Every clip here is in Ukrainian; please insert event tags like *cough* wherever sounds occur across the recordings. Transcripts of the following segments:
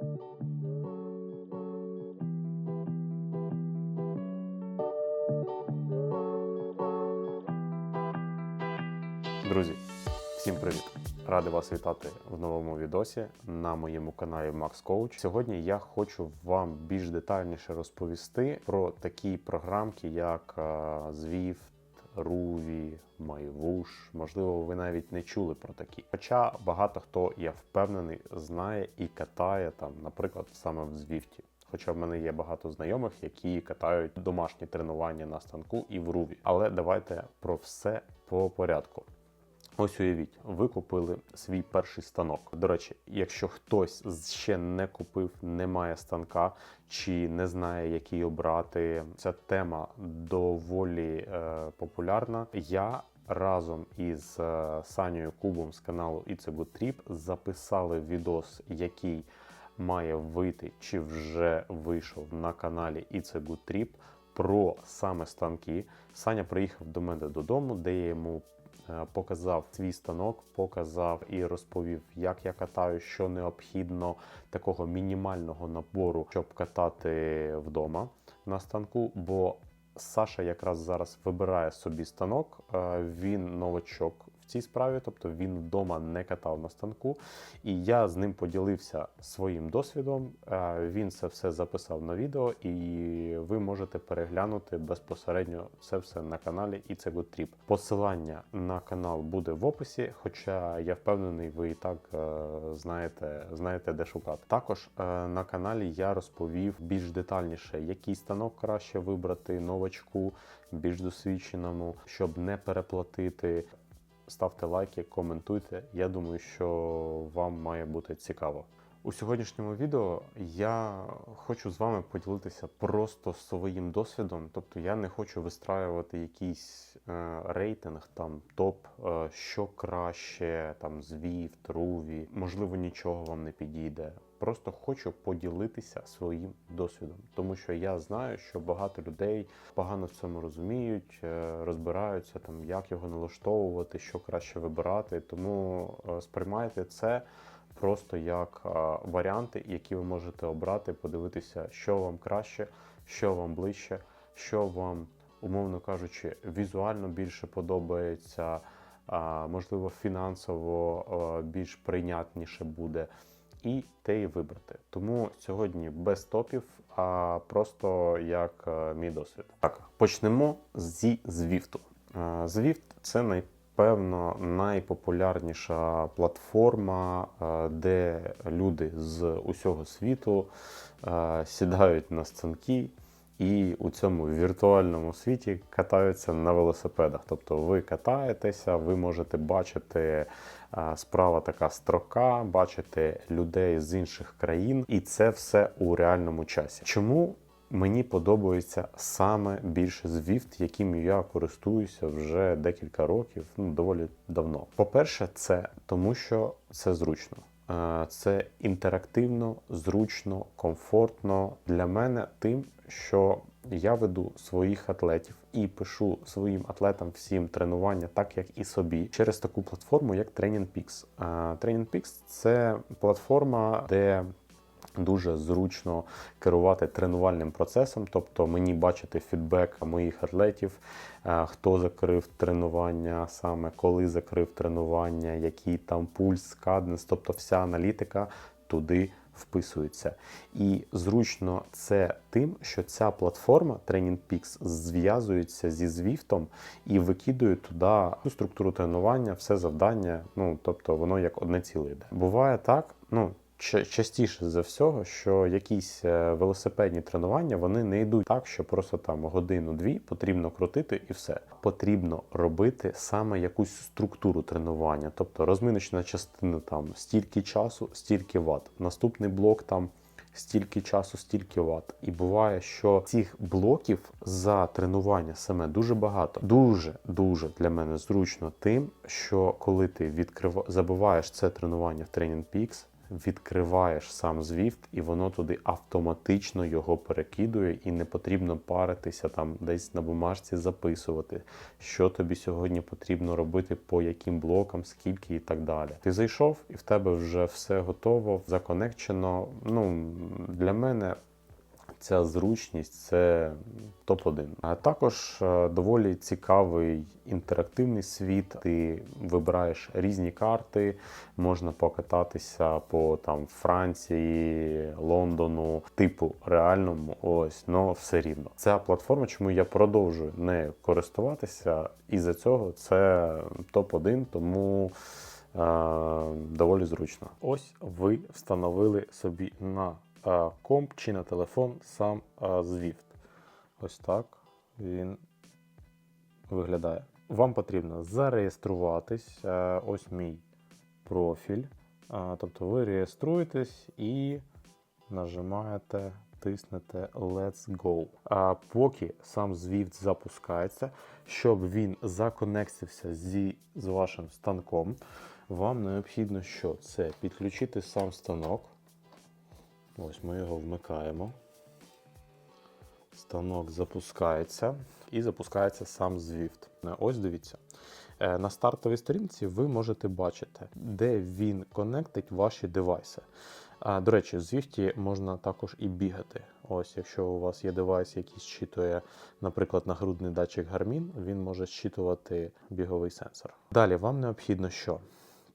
Друзі, всім привіт! Радий вас вітати в новому відосі на моєму каналі Max Coach. Сьогодні я хочу вам більш детальніше розповісти про такі програмки, як е, Zwift, Ruby, Майвуш. Можливо, ви навіть не чули про такі. Хоча багато хто, я впевнений, знає і катає там, наприклад, саме в Звіфті. Хоча в мене є багато знайомих, які катають домашні тренування на станку і в руві. Але давайте про все по порядку. Ось уявіть, ви купили свій перший станок. До речі, якщо хтось ще не купив, не має станка чи не знає, який обрати, ця тема доволі е, популярна. Я разом із е, Санєю Кубом з каналу Trip записали відос, який має вийти чи вже вийшов на каналі Trip про саме станки. Саня приїхав до мене додому, де я йому показав свій станок, показав і розповів, як я катаю, що необхідно такого мінімального набору, щоб катати вдома на станку. Бо Саша якраз зараз вибирає собі станок. е, Він новачок цій справі, тобто він вдома не катав на станку. І я з ним поділився своїм досвідом. Е, Він це все записав на відео, і ви можете переглянути безпосередньо це все на каналі і це Trip. Посилання на канал буде в описі, хоча я впевнений, ви і так е, знаєте, знаєте, де шукати. Також е, на каналі я розповів більш детальніше, який станок краще вибрати новачку, більш досвідченому, щоб не переплатити. Ставте лайки, коментуйте. Я думаю, що вам має бути цікаво. У сьогоднішньому відео я хочу з вами поділитися просто своїм досвідом. Тобто я не хочу вистраювати якийсь е, рейтинг, там топ, е, що краще, там Zwift, Ruby. Можливо, нічого вам не підійде. Просто хочу поділитися своїм досвідом, тому що я знаю, що багато людей погано в цьому розуміють, е, розбираються там, як його налаштовувати, що краще вибирати. Тому е, сприймайте це просто як е, варіанти, які ви можете обрати, подивитися, що вам краще, що вам ближче, що вам, умовно кажучи, візуально більше подобається, можливо, фінансово більш прийнятніше буде. І те і вибрати. Тому сьогодні без топів, а просто як е, мій досвід. Так, почнемо зі Звіфту. Звіфт це напевно найпопулярніша платформа, е, де люди з усього світу е, сідають на станки. І у цьому віртуальному світі катаються на велосипедах. Тобто ви катаєтеся, ви можете бачити справа така строка, бачити людей з інших країн, і це все у реальному часі. Чому мені подобається саме більше Zwift, яким я користуюся вже декілька років, ну доволі давно. По-перше, це тому, що це зручно. Це інтерактивно, зручно, комфортно для мене тим, що я веду своїх атлетів і пишу своїм атлетам всім тренування, так як і собі, через таку платформу, як TrainingPix. TrainingPix – це платформа, де Дуже зручно керувати тренувальним процесом, тобто мені бачити фідбек моїх атлетів, е, хто закрив тренування, саме коли закрив тренування, який там пульс, каднес, тобто вся аналітика туди вписується. І зручно це тим, що ця платформа TrainingPeaks зв'язується зі Zwift і викидує туди структуру тренування, все завдання. Ну тобто воно як одне ціле йде. Буває так, ну. Ча- Частіше за всього, що якісь е, велосипедні тренування вони не йдуть так, що просто там годину-дві потрібно крутити і все. Потрібно робити саме якусь структуру тренування, тобто розминочна частина там стільки часу, стільки ват. Наступний блок там стільки часу, стільки ват. І буває, що цих блоків за тренування саме дуже багато. Дуже дуже для мене зручно тим, що коли ти відкрив... забиваєш це тренування в TrainingPeaks, відкриваєш сам Zwift, і воно туди автоматично його перекидує, і не потрібно паритися там десь на бумажці записувати, що тобі сьогодні потрібно робити, по яким блокам, скільки і так далі. Ти зайшов, і в тебе вже все готово, законекчено. Ну для мене ця зручність це топ-1. А також е, доволі цікавий інтерактивний світ. Ти вибираєш різні карти, можна покататися по там Франції, Лондону, типу реальному, ось, но все рівно. Ця платформа, чому я продовжую нею користуватися, і за цього це топ-1, тому. е, Доволі зручно. Ось ви встановили собі на е, комп чи на телефон сам е, Zwift. Ось так він виглядає. Вам потрібно зареєструватись. Е, Ось мій профіль. Е, Тобто ви реєструєтесь і нажимаєте, тиснете Let's Go. А поки сам Zwift запускається, щоб він законекстився зі, з вашим станком, вам необхідно що? Це підключити сам станок. Ось ми його вмикаємо. Станок запускається і запускається сам Zwift. Е, Ось дивіться. Е, На стартовій сторінці ви можете бачити, де він конектить ваші девайси. До речі, в Zwift можна також і бігати. Ось, якщо у вас є девайс, який зчитує, наприклад, нагрудний датчик Garmin, він може зчитувати біговий сенсор. Далі вам необхідно що?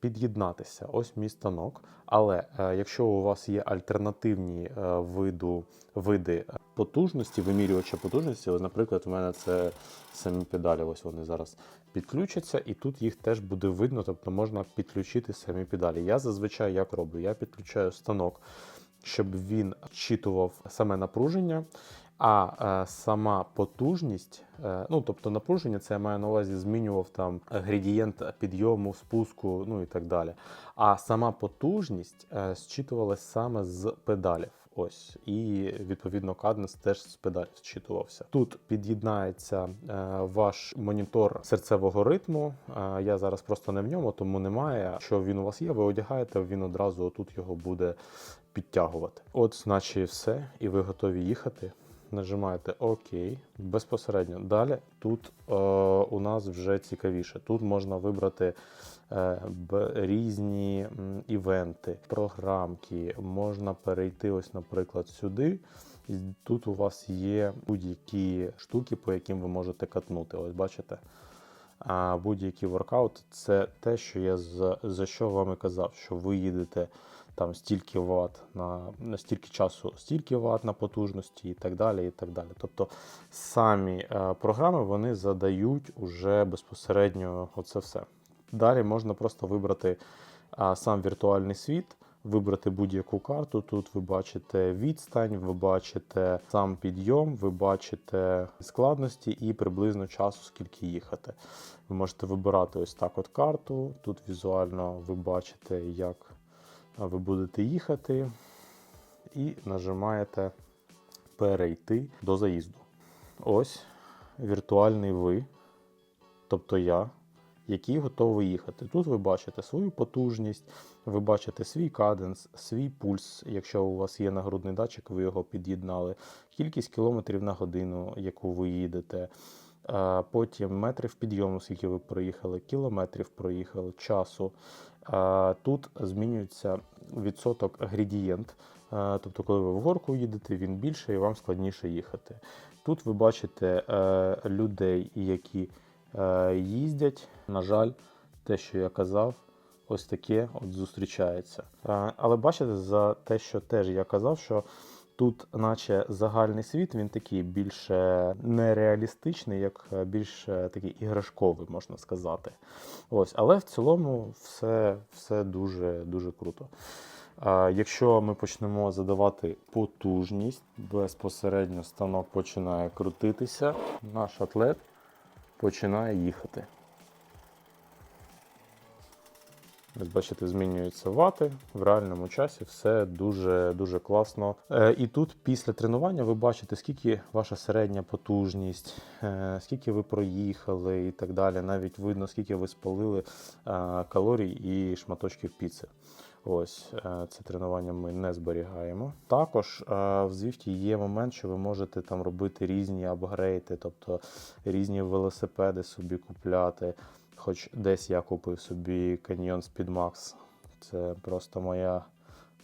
Під'єднатися, ось мій станок. Але е, якщо у вас є альтернативні е, виду, види е, потужності, вимірювача потужності, ось, наприклад, у мене це самі педалі, ось вони зараз підключаться, і тут їх теж буде видно, тобто можна підключити самі педалі. Я зазвичай як роблю? Я підключаю станок, щоб він зчитував саме напруження. А е, сама потужність, е, ну тобто напруження, це я маю на увазі, змінював там градієнт підйому, спуску, ну і так далі. А сама потужність е, зчитувалась саме з педалів. Ось, і відповідно каденс теж з педалів зчитувався. Тут під'єднається ваш монітор серцевого ритму. Я зараз просто не в ньому, тому немає. Якщо він у вас є, ви одягаєте, він одразу тут його буде підтягувати. От, і все, і ви готові їхати. Нажимаєте ОК безпосередньо. Далі тут е, у нас вже цікавіше. Тут можна вибрати е, б- різні івенти, програмки. Можна перейти, ось, наприклад, сюди. І тут у вас є будь-які штуки, по яким ви можете катнути. Ось бачите. А будь-який воркаут це те, що я за, за що вам і казав, що ви їдете там стільки ватт на, на стільки часу, стільки ватт на потужності і так далі. і так далі. Тобто самі е, програми вони задають уже безпосередньо оце все. Далі можна просто вибрати а, сам віртуальний світ, вибрати будь-яку карту. Тут ви бачите відстань, ви бачите сам підйом, ви бачите складності і приблизно часу, скільки їхати. Ви можете вибирати ось так от карту. Тут візуально ви бачите, як ви будете їхати, і нажимаєте перейти до заїзду. Ось віртуальний ви, тобто я, який готовий їхати. Тут ви бачите свою потужність, ви бачите свій каденс, свій пульс. Якщо у вас є нагрудний датчик, ви його під'єднали, кількість кілометрів на годину, яку ви їдете. Е, Потім метрів підйому, скільки ви проїхали, кілометрів проїхали, часу. Тут змінюється відсоток градієнт. Тобто, коли ви в горку їдете, він більше і вам складніше їхати. Тут ви бачите е, людей, які е, їздять. На жаль, те, що я казав, ось таке от зустрічається. Але бачите, за те, що теж я казав, що тут, наче загальний світ, він такий більше нереалістичний, як е, більш е, такий іграшковий, можна сказати. Ось, але в цілому все, все дуже, дуже круто. Якщо ми почнемо задавати потужність, безпосередньо станок починає крутитися, наш атлет починає їхати. Ось бачите, змінюються вати в реальному часі, все дуже дуже класно. Е, і тут після тренування ви бачите, скільки ваша середня потужність, е, скільки ви проїхали і так далі. Навіть видно, скільки ви спалили е, калорій і шматочків піци. Ось це тренування ми не зберігаємо. Також в Zwift є момент, що ви можете там робити різні апгрейди, тобто різні велосипеди собі купляти. Хоч десь я купив собі Canyon Speedmax. Це просто моя,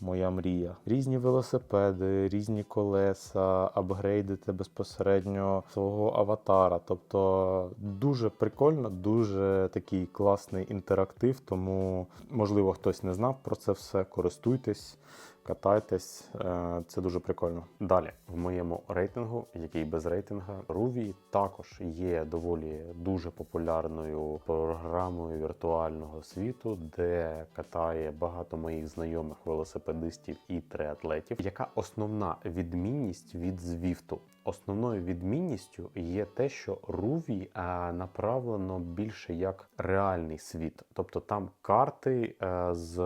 моя мрія. Різні велосипеди, різні колеса, апгрейдити безпосередньо свого аватара. Тобто дуже прикольно, дуже такий класний інтерактив. Тому, можливо, хтось не знав про це все. Користуйтесь, катайтесь, е, це дуже прикольно. Далі, в моєму рейтингу, який без рейтинга, Ruby також є доволі дуже популярною програмою віртуального світу, де катає багато моїх знайомих велосипедистів і триатлетів. Яка основна відмінність від Zwift? Основною відмінністю є те, що Ruby е, направлено більше як реальний світ, тобто там карти е, з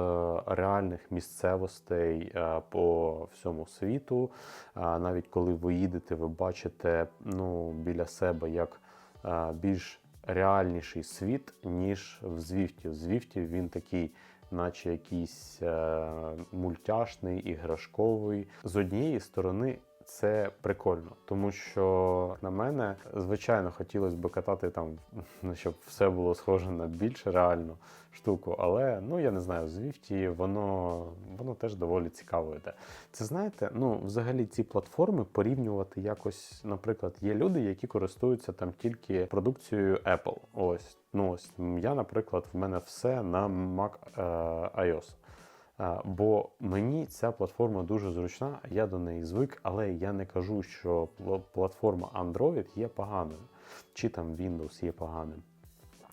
реальних місцевостей е, по всьому світу. Навіть коли ви їдете, ви бачите ну, біля себе як е, більш реальніший світ, ніж в Звіфті. В Звіфті він такий, наче якийсь е, мультяшний, іграшковий. З однієї сторони. Це прикольно, тому що на мене звичайно хотілося б катати там, ну, щоб все було схоже на більш реальну штуку. Але ну я не знаю, Звіфті воно, воно теж доволі цікаво йде. Це знаєте, ну взагалі ці платформи порівнювати якось, наприклад, є люди, які користуються там тільки продукцією Apple. Ось, ну ось я, наприклад, в мене все на Mac е, iOS. Бо мені ця платформа дуже зручна, я до неї звик, але я не кажу, що платформа Android є поганою, чи там Windows є поганим.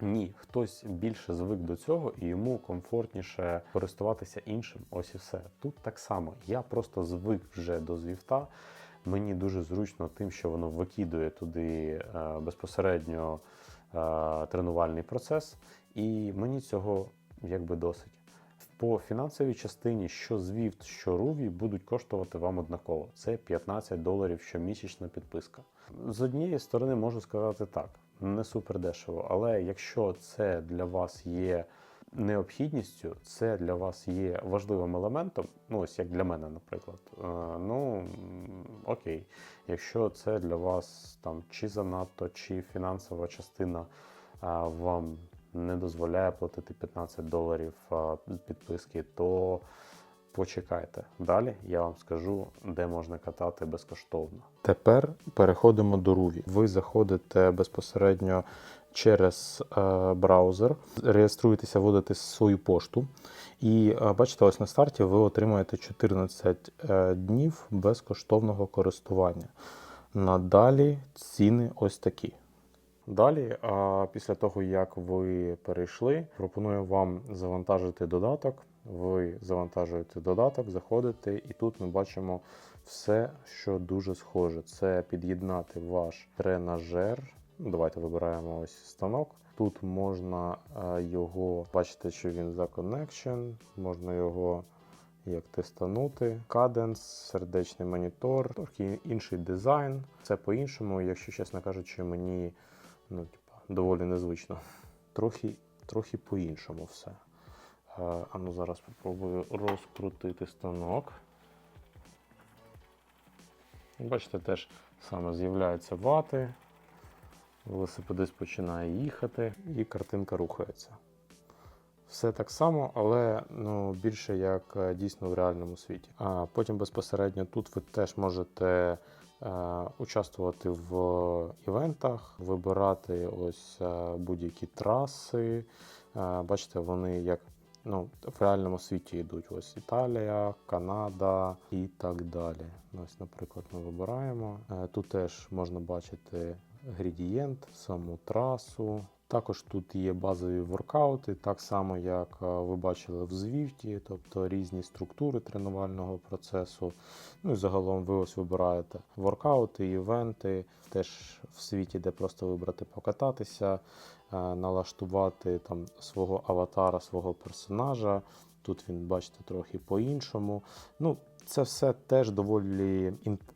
Ні, хтось більше звик до цього і йому комфортніше користуватися іншим. Ось і все. Тут так само. Я просто звик вже до Звіфта. Мені дуже зручно тим, що воно викидує туди е, безпосередньо е, тренувальний процес, і мені цього якби досить. По фінансовій частині, що Zwift, що Ruby будуть коштувати вам однаково. Це 15 доларів щомісячна підписка. З однієї сторони можу сказати так, не супер дешево, але якщо це для вас є необхідністю, це для вас є важливим елементом, ну ось як для мене, наприклад. е, Ну окей, якщо це для вас там чи занадто, чи фінансова частина вам не дозволяє платити 15 доларів підписки, то почекайте. Далі я вам скажу, де можна катати безкоштовно. Тепер переходимо до Ruby. Ви заходите безпосередньо через е, браузер, реєструєтеся, вводите свою пошту. І е, бачите, ось на старті ви отримаєте 14 е, днів безкоштовного користування. Надалі ціни ось такі. Далі, а, після того, як ви перейшли, пропоную вам завантажити додаток. Ви завантажуєте додаток, заходите, і тут ми бачимо все, що дуже схоже. Це під'єднати ваш тренажер. Давайте вибираємо ось станок. Тут можна е, його бачите, що він за connection, можна його як тестанути. Каденс, сердечний монітор, трохи інший дизайн. Це по-іншому, якщо чесно кажучи, мені ну, типа, доволі незвично. Трохи, трохи по-іншому все. Е, А ну зараз спробую розкрутити станок. Бачите, теж саме з'являються вати, велосипедист починає їхати і картинка рухається. Все так само, але ну, більше як е, дійсно в реальному світі. А потім безпосередньо тут ви теж можете участвувати в івентах, вибирати ось е, будь-які траси. Е, бачите, вони як ну, в реальному світі йдуть. Ось Італія, Канада і так далі. Ось, наприклад, ми вибираємо. Е, Тут теж можна бачити градієнт, саму трасу. Також тут є базові воркаути, так само як е, ви бачили в Zwift, тобто різні структури тренувального процесу. Ну і загалом ви ось вибираєте воркаути, івенти, теж в світі, де просто вибрати покататися, е, налаштувати там свого аватара, свого персонажа. Тут він, бачите, трохи по-іншому. Ну, це все теж доволі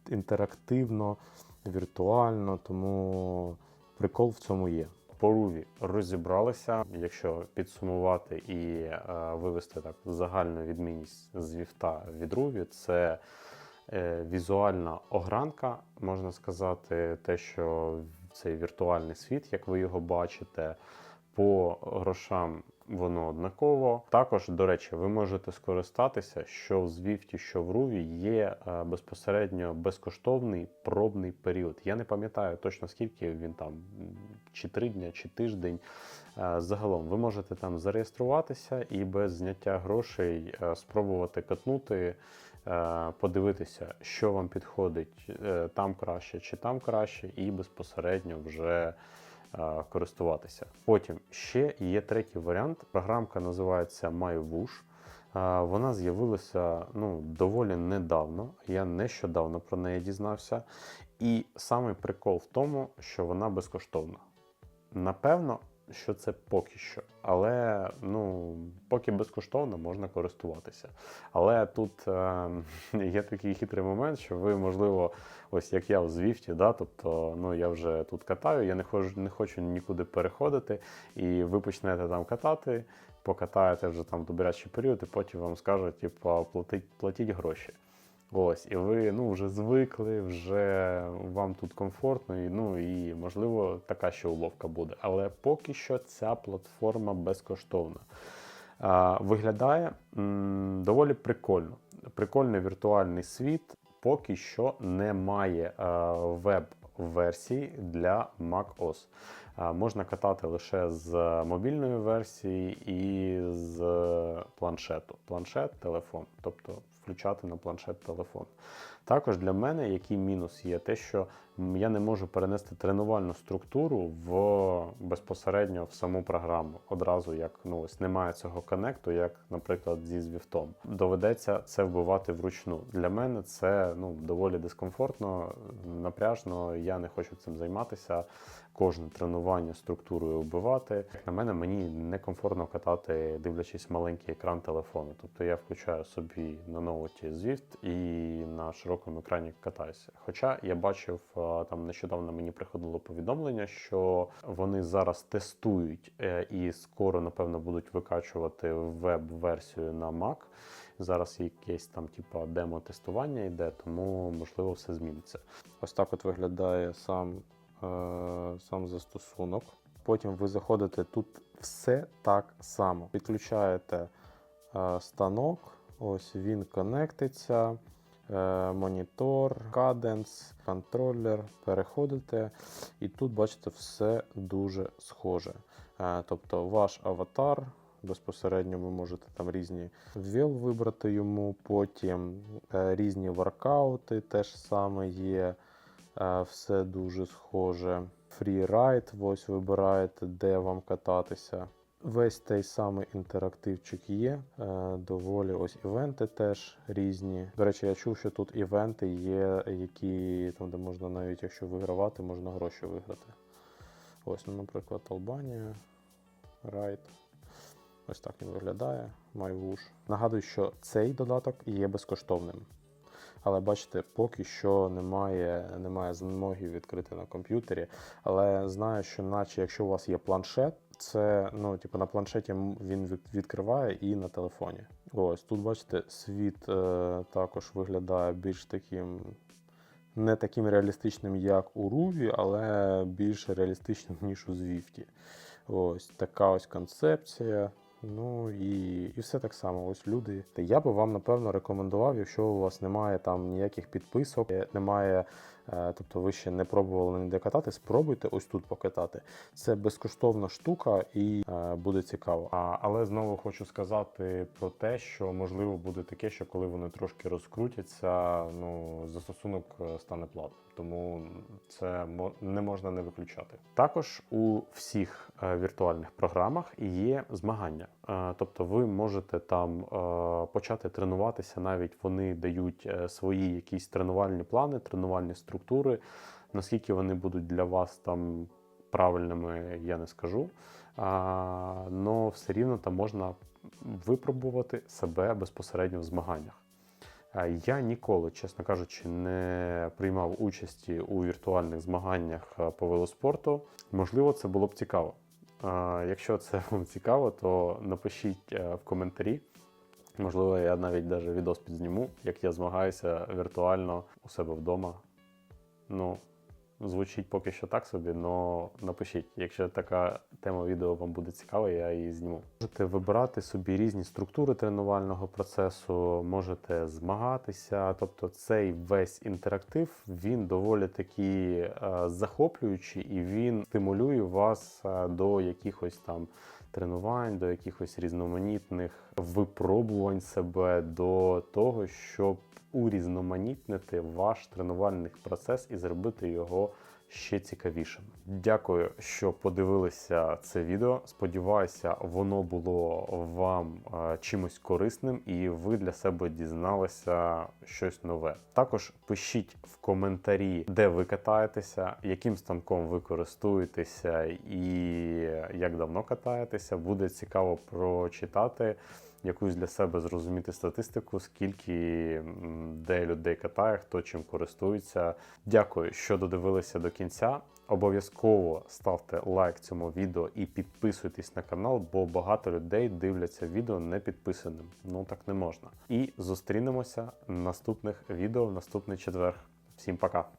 інтерактивно, віртуально, тому прикол в цьому є. По руві розібралися. Якщо підсумувати і е, вивести так загальну відмінність з віфта від руві, це е, візуальна огранка, можна сказати, те, що цей віртуальний світ, як ви його бачите, по грошам воно однаково. Також, до речі, ви можете скористатися, що в Звіфті, що в Руві є е, безпосередньо безкоштовний пробний період. Я не пам'ятаю точно скільки він там, чи три дня, чи тиждень. Е, Загалом ви можете там зареєструватися і без зняття грошей е, спробувати катнути, подивитися, що вам підходить там краще чи там краще, і безпосередньо вже користуватися. Потім ще є третій варіант. Програмка називається MyWush. Е, Вона з'явилася ну, доволі недавно. Я нещодавно про неї дізнався. І самий прикол в тому, що вона безкоштовна. Напевно, що це поки що. Але ну, поки безкоштовно можна користуватися. Але тут е, *laughs* є такий хитрий момент, що ви, можливо, ось як я в Звіфті, да, тобто ну, я вже тут катаю, я не хочу, не хочу нікуди переходити, і ви почнете там катати, покатаєте вже там добрячий період, і потім вам скажуть, типу, платіть, платіть гроші. Ось, і ви ну, вже звикли, вже вам тут комфортно, і, ну і можливо така ще уловка буде. Але поки що ця платформа безкоштовна. А, виглядає м, доволі прикольно. Прикольний віртуальний світ. Поки що немає веб-версії для macOS. Можна катати лише з мобільної версії і з планшету. Планшет, телефон, тобто включати на планшет телефон. Також для мене який мінус є те, що я не можу перенести тренувальну структуру в безпосередньо в саму програму. Одразу як ну ось немає цього коннекту, як, наприклад, зі Zwift. Доведеться це вбивати вручну. Для мене це ну доволі дискомфортно, напряжно. Я не хочу цим займатися. Кожне тренування структурою вбивати. Як на мене, мені некомфортно катати, дивлячись маленький екран телефону. Тобто я включаю собі на ноуті Zwift і на широкому екрані катаюся. Хоча я бачив там нещодавно мені приходило повідомлення, що вони зараз тестують е, і скоро, напевно, будуть викачувати веб-версію на Mac. Зараз якесь там, типа, демо-тестування йде, тому можливо все зміниться. Ось так от виглядає сам, е, сам застосунок. Потім ви заходите тут все так само. Підключаєте е, станок, ось він конектиться, е, монітор, каденс, контролер. Переходите, і тут бачите все дуже схоже. Е, тобто ваш аватар. Безпосередньо ви можете там різні віл вибрати йому, потім е, різні воркаути теж саме є. Е, Все дуже схоже. Фрірайд, ось вибираєте, де вам кататися. Весь той самий інтерактивчик є. Е, Доволі ось івенти теж різні. До речі, я чув, що тут івенти є, які там, де можна навіть, якщо вигравати, можна гроші виграти. Ось, ну, наприклад, Албанія, Райд. Ось так він виглядає. MyWush. Нагадую, що цей додаток є безкоштовним. Але бачите, поки що немає, немає змоги відкрити на комп'ютері. Але знаю, що наче якщо у вас є планшет, це ну, типу, на планшеті він відкриває і на телефоні. Ось тут бачите, світ е, також виглядає більш таким. Не таким реалістичним, як у Руві, але більш реалістичним, ніж у Звіфті. Ось така ось концепція. Ну і, і все так само. Ось люди. Я би вам напевно рекомендував, якщо у вас немає там ніяких підписок, е, немає, е, тобто ви ще не пробували ніде катати, спробуйте ось тут покатати. Це безкоштовна штука і е, буде цікаво. А, але знову хочу сказати про те, що можливо буде таке, що коли вони трошки розкрутяться, ну застосунок стане платним. Тому це не можна не виключати. Також у всіх віртуальних програмах є змагання. Е, тобто ви можете там е, почати тренуватися, навіть вони дають е, свої якісь тренувальні плани, тренувальні структури. Наскільки вони будуть для вас там правильними, я не скажу. але все рівно там можна випробувати себе безпосередньо в змаганнях. Я ніколи, чесно кажучи, не приймав участі у віртуальних змаганнях по велоспорту. Можливо, це було б цікаво. Якщо це *laughs* вам цікаво, то напишіть е, в коментарі. Можливо, я навіть даже відос підзніму, як я змагаюся віртуально у себе вдома. Ну, звучить поки що так собі, але напишіть, якщо така тема відео вам буде цікава, я її зніму. Можете вибирати собі різні структури тренувального процесу, можете змагатися. Тобто цей весь інтерактив він доволі таки е, захоплюючий і він стимулює вас е, до якихось там тренувань, до якихось різноманітних випробувань себе, до того, щоб урізноманітнити ваш тренувальний процес і зробити його ще цікавішим. Дякую, що подивилися це відео. Сподіваюся, воно було вам е, чимось корисним, і ви для себе дізналися щось нове. Також пишіть в коментарі, де ви катаєтеся, яким станком ви користуєтеся і як давно катаєтеся. Буде цікаво прочитати якусь для себе зрозуміти статистику, скільки де людей катає, хто чим користується. Дякую, що додивилися до кінця. Обов'язково ставте лайк цьому відео і підписуйтесь на канал, бо багато людей дивляться відео не підписаним. Ну так не можна. І зустрінемося в наступних відео в наступний четвер. Всім пока!